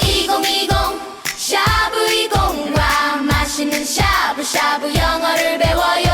이거 미공 샤브 20과 맛있는 샤브샤브 영어를 배워요.